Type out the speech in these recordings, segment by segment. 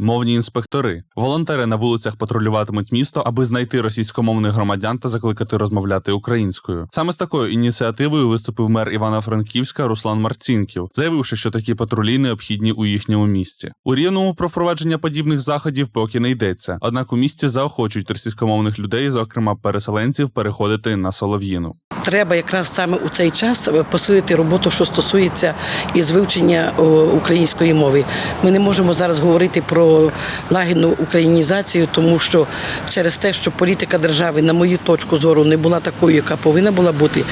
Мовні інспектори. Волонтери на вулицях патрулюватимуть місто, аби знайти російськомовних громадян та закликати розмовляти українською. Саме з такою ініціативою виступив мер Івано-Франківська Руслан Марцінків, заявивши, що такі патрулі необхідні у їхньому місті. У рівному про впровадження подібних заходів поки не йдеться. Однак у місті заохочують російськомовних людей, зокрема переселенців, переходити на Солов'їну. Треба якраз саме у цей час е, посилити роботу, що стосується із вивчення української мови. Ми не можемо зараз говорити про лагідну українізацію, тому що через те, що політика держави, на мою точку зору, не була такою, яка повинна була бути.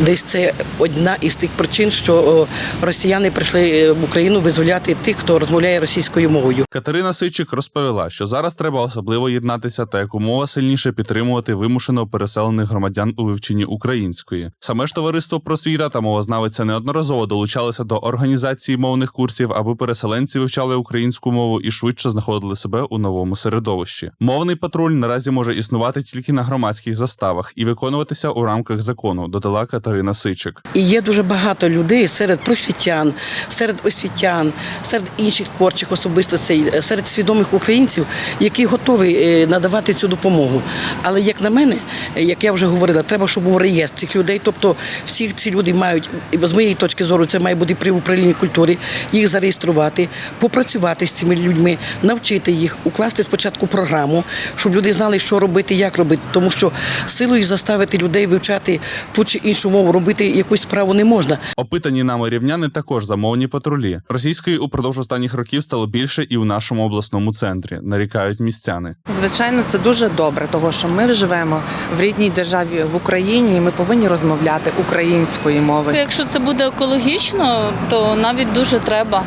Десь це одна із тих причин, що росіяни прийшли е, в Україну визволяти тих, хто розмовляє російською мовою. Катерина Сичик розповіла, що зараз треба особливо єднатися та якомога сильніше підтримувати вимушено переселених громадян у вивченні української. Саме ж товариство просвіта та мовознавиця неодноразово долучалися до організації мовних курсів, аби переселенці вивчали українську мову і швидше знаходили себе у новому середовищі. Мовний патруль наразі може існувати тільки на громадських заставах і виконуватися у рамках закону, додала Катерина Сичик. І є дуже багато людей серед просвітян, серед освітян, серед інших творчих особистостей, серед свідомих українців, які готові е, надавати цю допомогу. Але як на мене, е, як я вже говорила, треба, щоб був реєстр цих людей. Тобто всі ці люди мають, з моєї точки зору, це має бути при управлінні культури, їх зареєструвати, попрацювати з цими людьми, навчити їх, укласти спочатку програму, щоб люди знали, що робити, як робити. Тому що силою заставити людей вивчати ту чи іншу мову, робити якусь справу не можна. Опитані нами рівняни також замовні патрулі. Російської упродовж останніх років стало більше і у нашому обласному центрі, нарікають містяни. Звичайно, це дуже добре, того що ми живемо в рідній державі в Україні, і ми повинні розмовляти українською мовою. Якщо це буде екологічно, то навіть дуже треба.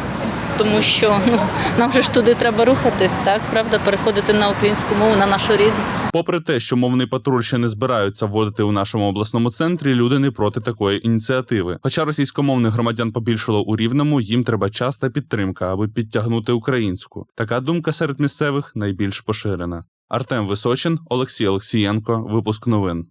Тому що ну нам же ж туди треба рухатись, так правда, переходити на українську мову, на нашу рідну. Попри те, що мовний патруль ще не збираються вводити у нашому обласному центрі, люди не проти такої ініціативи. Хоча російськомовних громадян побільшало у рівному, їм треба час та підтримка, аби підтягнути українську. Така думка серед місцевих найбільш поширена. Артем Височин, Олексій Олексієнко. Випуск новин.